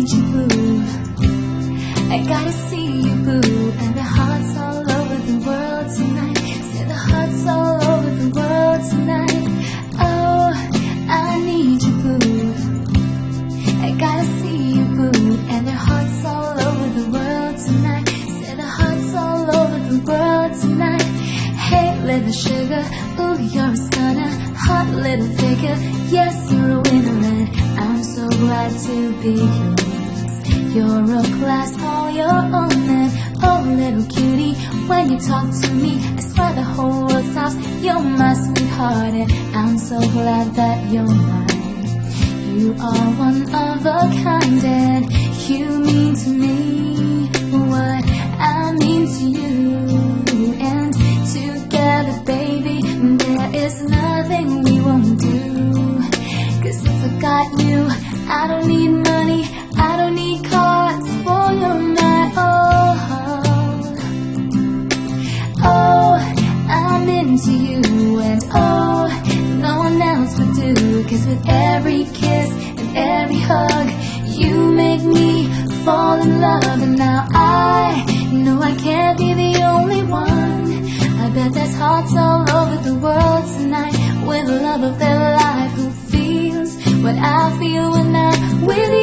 need you. I gotta see you, glad to be yours. You're a class all your own, and oh, little cutie, when you talk to me, I swear the whole world stops. You're my sweetheart, and I'm so glad that you're mine. You are one you make me fall in love. And now I know I can't be the only one. I bet there's hearts all over the world tonight with the love of their life who feels what I feel when I'm with you,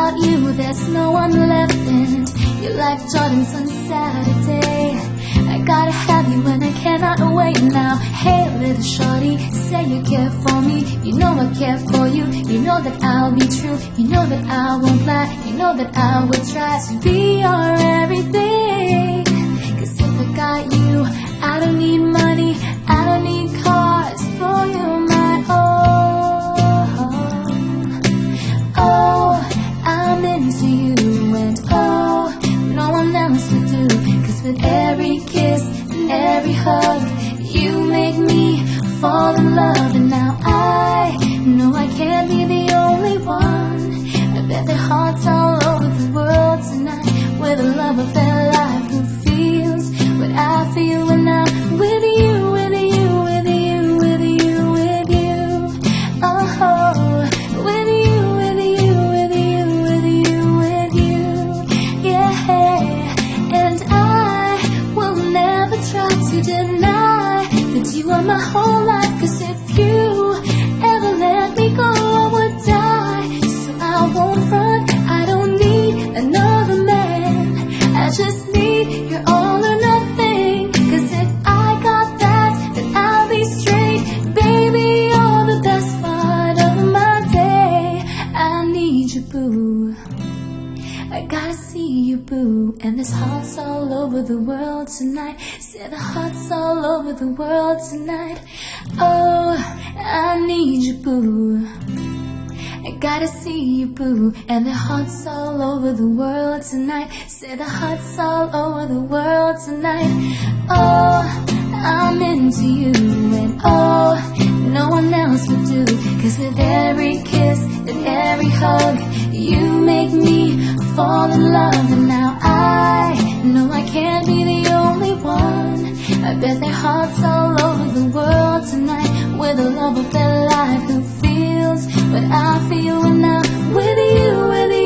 Without you, there's no one left, and you're like Jordan's on Saturday. I gotta have you and I cannot wait now. Hey, little shorty, say you care for me. You know I care for you. You know that I'll be true. You know that I won't lie. You know that I will try to be your everything. Cause if I got you, I don't need money. I don't need I'm you and oh, no one else would do. Cause with every kiss and every hug, you make me fall in love. And now I know I can't be the only one. I bet their hearts all I gotta see you, boo. And there's hearts all over the world tonight. Say the hearts all over the world tonight. Oh, I need you, boo. I gotta see you, boo. And the hearts all over the world tonight. Say the hearts all over the world tonight. Oh, I'm into you. And oh, no one else would do. Cause with every kiss and every hug, you make me fall in love. And now I know I can't be the only one. I bet their hearts all over the world tonight with the love of their life who feels what I feel when I'm with you, with you,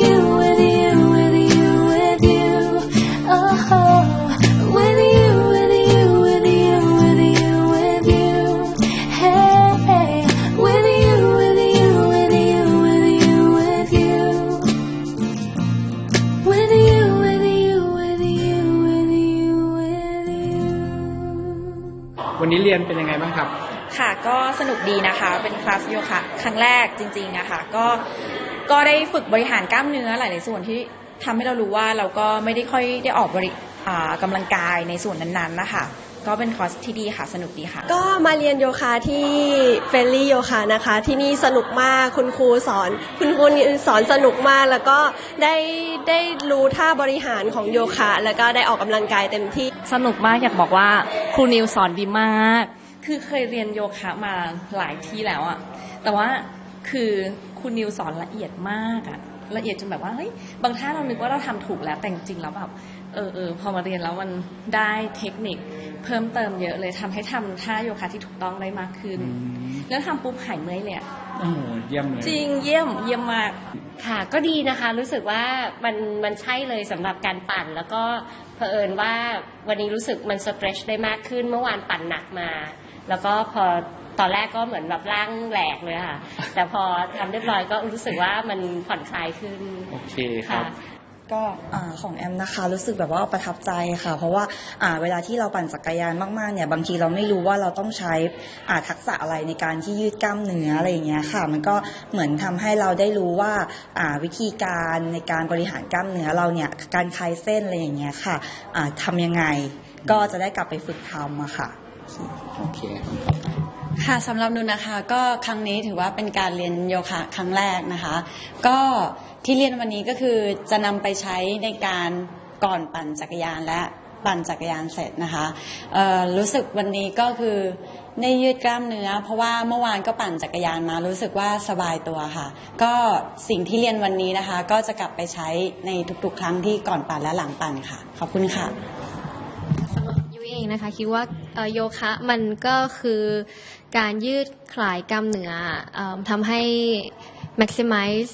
วันนี้เรียนเป็นยังไงบ้างครับ ค่ะก็สนุกดีนะคะเป็นคลาสโยคะครั้งแรกจริงๆอะค่ะก็ก็ได้ฝึกบริหารกล้ามเนื้อหลายๆส่วนที่ทำให้เรารู้ว่าเราก็ไม่ได้ค่อยได้ออกบริอ่ากำลังกายในส่วนนั้นๆนะคะ ก็เป็นคอร์สที่ดีค่ะสนุกดีค่ะ ก็มาเรียนโยคะที่เฟรนลี่โยคะนะคะ ที่นี่สนุกมากคุณครูสอน คุณครูสอนสนุกมากแล้วก็ได้ได้รู้ท่าบริหารของโยคะ แล้วก็ได้ออกกำลังกายเต็มที่สนุกมากอยากบอกว่าครูนิวสอนดีมาก คือเคยเรียนโยคะมาหลายที่แล้วอะแต่ว่าคือคคุณนิวสอนละเอียดมากอะละเอียดจนแบบว่าเฮ้ย บางท่าเรานึกว่าเราทำถูกแล้วแต่จริงๆแล้วแบบเออเออพอมาเรียนแล้วมันได้เทคนิคเพิ่มเติมเยอะเลยทำให้ทำท่าโยคะที่ถูกต้องได้มากขึ้น แล้วทำปุ๊บหายเมื่อยเลยอะโอ้โหเยี่ยมเลยจริงเยี่ยมเยี่ยมมากค่ะ ก็ดีนะคะ รู้สึกว่ามันมันใช่เลยสำหรับการปั่น แล้วก็เผอิญว่าวันนี้รู้สึกมันสเตรชได้มากขึ้นเมื่อวานปั่นหนักมา แล้วก็พอตอนแรกก็เหมือนแบบร่างแหลกเลยค่ะ แต่พอทำเรียบร้อยก็รู้สึกว่ามันผ่อนคลายขึ้น โอเคครับค่ะ ก็ของแอมนะคะรู้สึกแบบว่าประทับใจค่ะ เพราะว่าเวลาที่เราปั่นจักรยานมากๆเนี่ยบางทีเราไม่รู้ว่าเราต้องใช้ทักษะอะไรในการที่ยืดกล้ามเนื้ออะไรอย่างเงี้ยค่ะ มันก็เหมือนทำให้เราได้รู้ว่าวิธีการในการบริหารกล้ามเนื้อเราเนี่ยการคลายเส้นอะไรอย่างเงี้ยค่ะอ่าทำยังไงก็จะได้กลับไปฝึกทำอะค่ะโอเค ค่ะสำหรับนุนนะคะก็ครั้งนี้ถือว่าเป็นการเรียนโยคะครั้งแรกนะคะ ก็ที่เรียนวันนี้ก็คือจะนำไปใช้ในการก่อนปั่นจักรยานและปั่นจักรยานเสร็จนะคะรู้สึกวันนี้ก็คือได้ยืดกล้ามเนื้อ เพราะว่าเมื่อวานก็ปั่นจักรยานมารู้สึกว่าสบายตัวค่ะ ก็สิ่งที่เรียนวันนี้นะคะ ก็จะกลับไปใช้ในทุกๆ ครั้งที่ก่อนปั่นและหลังปั่นค่ะ ขอบคุณค่ะยุ้ยเองนะคะคิดว่าโยคะมันก็คือ การยืดคลายกล้ามเนื้ออทำให้ maximize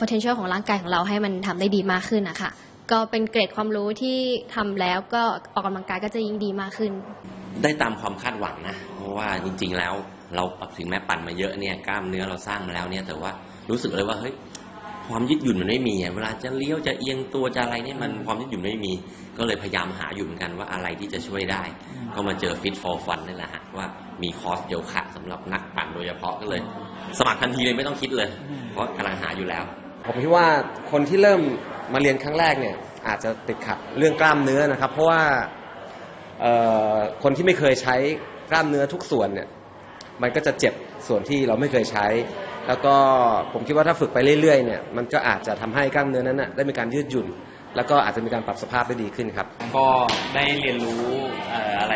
potential ของร่างกายของเราให้มันทำได้ดีมากขึ้นนะคะก็เป็นเกรดความรู้ที่ทำแล้วก็ออกกำลังกายก็จะยิ่งดีมากขึ้น ได้ตามความคาดหวังนะ เพราะว่าจริง ๆ แล้วเราถึงแม้ปั่นมาเยอะเนี่ยกล้ามเนื้อเราสร้างมาแล้วเนี่ยแต่ว่ารู้สึกเลยว่าเฮ้ย ความยืดหยุ่นมันไม่มีเวลาจะเลี้ยวจะเอียงตัวจะอะไรเนี่ยมันความยืดหยุ่นไม่มี ก็เลยพยายามหาอยู่เหมือนกันว่าอะไรที่จะช่วยได้ ก็มาเจอ Fit for Fun นี่แหละฮะว่ามีคอร์สโยคะสำหรับนักปั่นโดยเฉพาะก็เลย สมัครทันทีเลยไม่ต้องคิดเลย เพราะกำลังหาอยู่แล้ว ผมคิดว่าคนที่เริ่มมาเรียนครั้งแรกเนี่ยอาจจะติดขัดเรื่องกล้ามเนื้อนะครับ เพราะว่าคนที่ไม่เคยใช้กล้ามเนื้อทุกส่วนเนี่ยมันก็จะเจ็บส่วนที่เราไม่เคยใช้ แล้วก็ผมคิดว่าถ้าฝึกไปเรื่อยๆเนี่ยมันก็อาจจะทำให้กล้ามเนื้อนั้นนะได้มีการยืดหยุ่น แล้วก็อาจจะมีการปรับสภาพได้ดีขึ้นครับ ก็ได้เรียนรู้เอ่ออะไร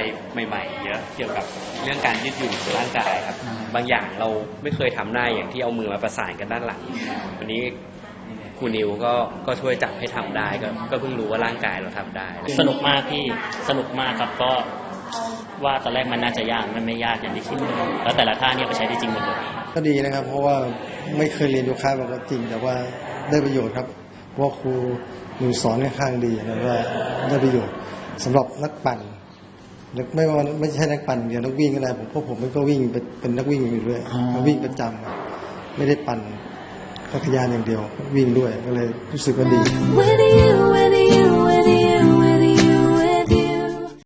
ใหม่ๆ เยอะเกี่ยวกับเรื่องการยืดหยุ่นของร่างกายครับ บางอย่างเราไม่เคยทำได้อย่างที่เอามือมาประสานกันด้านหลังวันนี้ครูนิวก็ก็ช่วยจับให้ทำได้ก็ก็เพิ่งรู้ว่าร่างกายเราทำได้ สนุกมากพี่สนุกมากครับก็ ว่าตอนแรกมันน่าจะยากมันไม่ยากอย่างที่คิดแล้วแต่ละท่าเนี่ยไปใช้ได้จริงหมดเลยก็ดีนะครับ เพราะว่าไม่เคยเรียนโยคะมาก่อนจริง แต่ว่าได้ประโยชน์ครับเพราะว่าครูหนูสอนค่อนข้างดีแล้วก็ได้ประโยชน์สำหรับนักปั่นและไม่ว่าไม่ใช่นักปั่นเดียวนักวิ่งก็ได้ผมเพราะผมก็วิ่งเป็นเป็นนักวิ่งอยู่ด้วยวิ่งประจำครับไม่ได้ปั่นจักรยานอย่างเดียว วิ่งด้วยก็เลยรู้สึกว่าดี With you